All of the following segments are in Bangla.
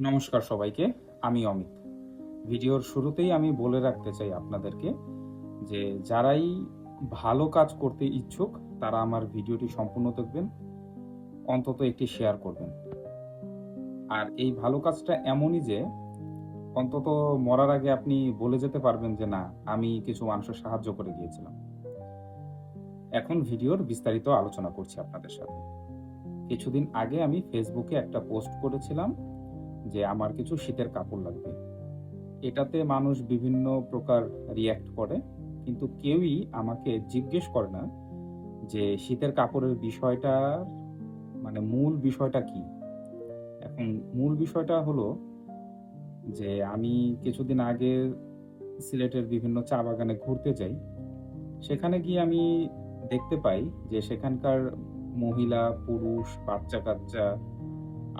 নমস্কার সবাইকে, আমি অমিত। ভিডিওর শুরুতেই আমি বলে রাখতে চাই আপনাদেরকে যে, যারাই ভালো কাজ করতে ইচ্ছুক, তারা আমার ভিডিওটি সম্পূর্ণ দেখবেন, অন্তত একটি শেয়ার করবেন। আর এই ভালো কাজটা এমনই যে, অন্তত মরার আগে আপনি বলে যেতে পারবেন যে, না, আমি কিছু মানুষের সাহায্য করে গিয়েছিলাম। এখন ভিডিওর বিস্তারিত আলোচনা করছি আপনাদের সাথে। কিছুদিন আগে আমি ফেসবুকে একটা পোস্ট করেছিলাম যে আমার কিছু শীতের কাপড় লাগবে। এটাতে মানুষ বিভিন্ন প্রকার রিয়্যাক্ট করে, কিন্তু কেউই আমাকে জিজ্ঞেস করে না যে শীতের কাপড়ের বিষয়টা মানে মূল বিষয়টা কি? এখন মূল বিষয়টা হলো যে আমি কিছুদিন আগে সিলেটের বিভিন্ন চা বাগানে ঘুরতে যাই। সেখানে গিয়ে আমি দেখতে পাই যে সেখানকার মহিলা, পুরুষ বাচ্চা কাচ্চা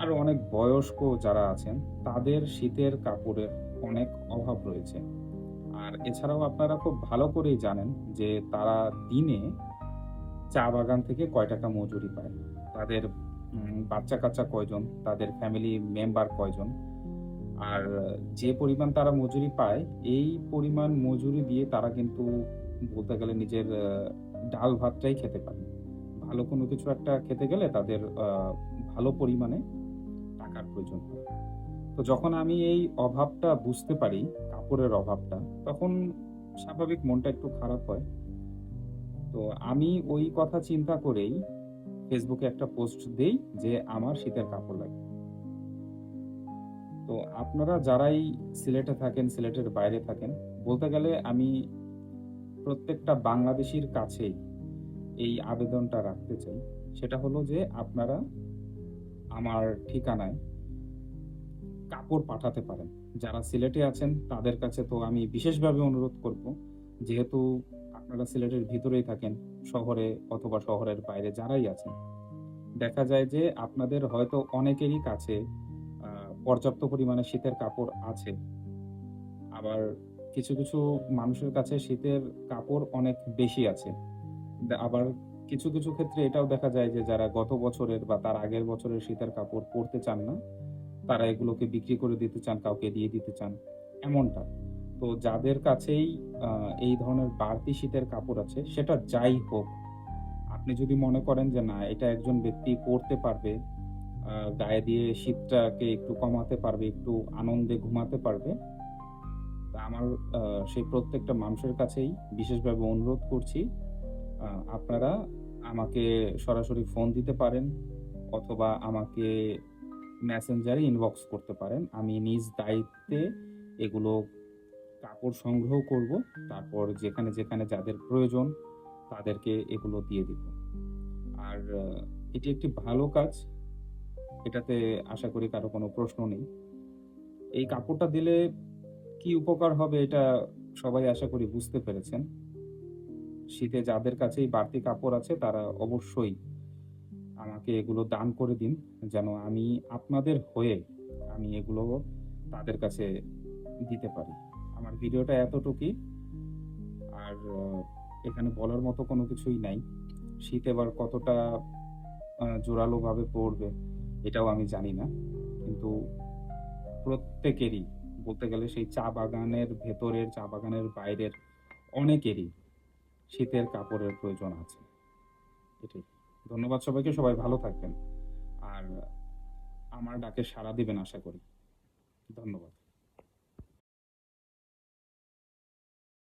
আরও অনেক বয়স্ক যারা আছেন, তাদের শীতের কাপড়ের অনেক অভাব রয়েছে। আর এছাড়াও আপনারা খুব ভালো করেই জানেন যে তারা দিনে চা বাগান থেকে কয় টাকা মজুরি পায়। তাদের বাচ্চা কাচ্চা কয়জন, তাদের ফ্যামিলি মেম্বার কয়জন। আর যে পরিমাণ তারা মজুরি পায়, এই পরিমাণ মজুরি দিয়ে তারা কিন্তু বলতে গেলে নিজের ডাল ভাতটাই খেতে পারে। ভালো কোনো কিছু একটা খেতে গেলে তাদের ভালো পরিমাণে টাকার প্রয়োজন হয়। তো যখন আমি এই অভাবটা বুঝতে পারি, কাপড়ের অভাবটা, তখন স্বাভাবিক মনটা একটু খারাপ হয়। তো আমি ওই কথা চিন্তা করেই ফেসবুকে একটা পোস্ট দেই যে, আমার শীতের কাপড় লাগবে। তো আপনারা যারাই সিলেটে থাকেন, সিলেটের বাইরে থাকেন, বলতে গেলে আমি প্রত্যেকটা বাংলাদেশির কাছেই এই আবেদনটা রাখতে চাই। সেটা হলো যে, আপনারা আমার ঠিকানায় কাপড় পাঠাতে পারেন। যারা সিলেটে আছেন, তাদের কাছে তো আমি বিশেষভাবে অনুরোধ করব, যেহেতু আপনারা সিলেটের ভিতরেই থাকেন, শহরে অথবা শহরের বাইরে যারাই আছেন, দেখা যায় যে আপনাদের হয়তো অনেকেরই কাছে পর্যাপ্ত পরিমাণে শীতের কাপড় আছে। আবার কিছু কিছু মানুষের কাছে শীতের কাপড় অনেক বেশি আছে। আবার কিছু কিছু ক্ষেত্রে এটাও দেখা যায় যে যারা গত বছরের বা তার আগের বছরের শীতের কাপড় পরতে চান না, তারা এগুলোকে বিক্রি করে দিতে চান, কাউকে দিয়ে দিতে চান, এমনটা। তো যাদের কাছেই এই ধরনের বাড়তি শীতের কাপড় আছে, সেটা যাই হোক, আপনি যদি মনে করেন যে না, এটা একজন ব্যক্তি পরতে পারবে গায়ে দিয়ে শীতটাকে একটু কমাতে পারবে, একটু আনন্দে ঘুমাতে পারবে, তা আমার সেই প্রত্যেকটা মানুষের কাছেই বিশেষভাবে অনুরোধ করছি আপনারা আমাকে সরাসরি ফোন দিতে পারেন অথবা আমাকে মেসেঞ্জারে ইনবক্স করতে পারেন। আমি নিজ দায়িত্বে এগুলো কাপড় সংগ্রহ করব, তারপর যেখানে যেখানে যাদের প্রয়োজন তাদেরকে এগুলো দিয়ে দিব। আর এটি একটি ভালো কাজ, এটাতে আশা করি কারও কোনো প্রশ্ন নেই। এই কাপড়টা দিলে কি উপকার হবে এটা সবাই আশা করি বুঝতে পেরেছেন। শীতে যাদের কাছেই বাড়তি কাপড় আছে, তারা অবশ্যই আমাকে এগুলো দান করে দিন, যেন আমি আপনাদের হয়ে আমি এগুলো তাদের কাছে দিতে পারি। আমার ভিডিওটা এতটুকুই। আর এখানে বলার মতো কোনো কিছুই নাই। শীত এবার কতটা জোরালোভাবে পড়বে, এটাও আমি জানি না। কিন্তু প্রত্যেকেরই, বলতে গেলে সেই চা বাগানের ভেতরের, চা বাগানের বাইরের অনেকেরই শীতের কাপড়ের প্রয়োজন আছে। এটাই। ধন্যবাদ সবাইকে, সবাই ভালো থাকবেন। আর আমার ডাকে সাড়া দিবেন আশা করি। ধন্যবাদ।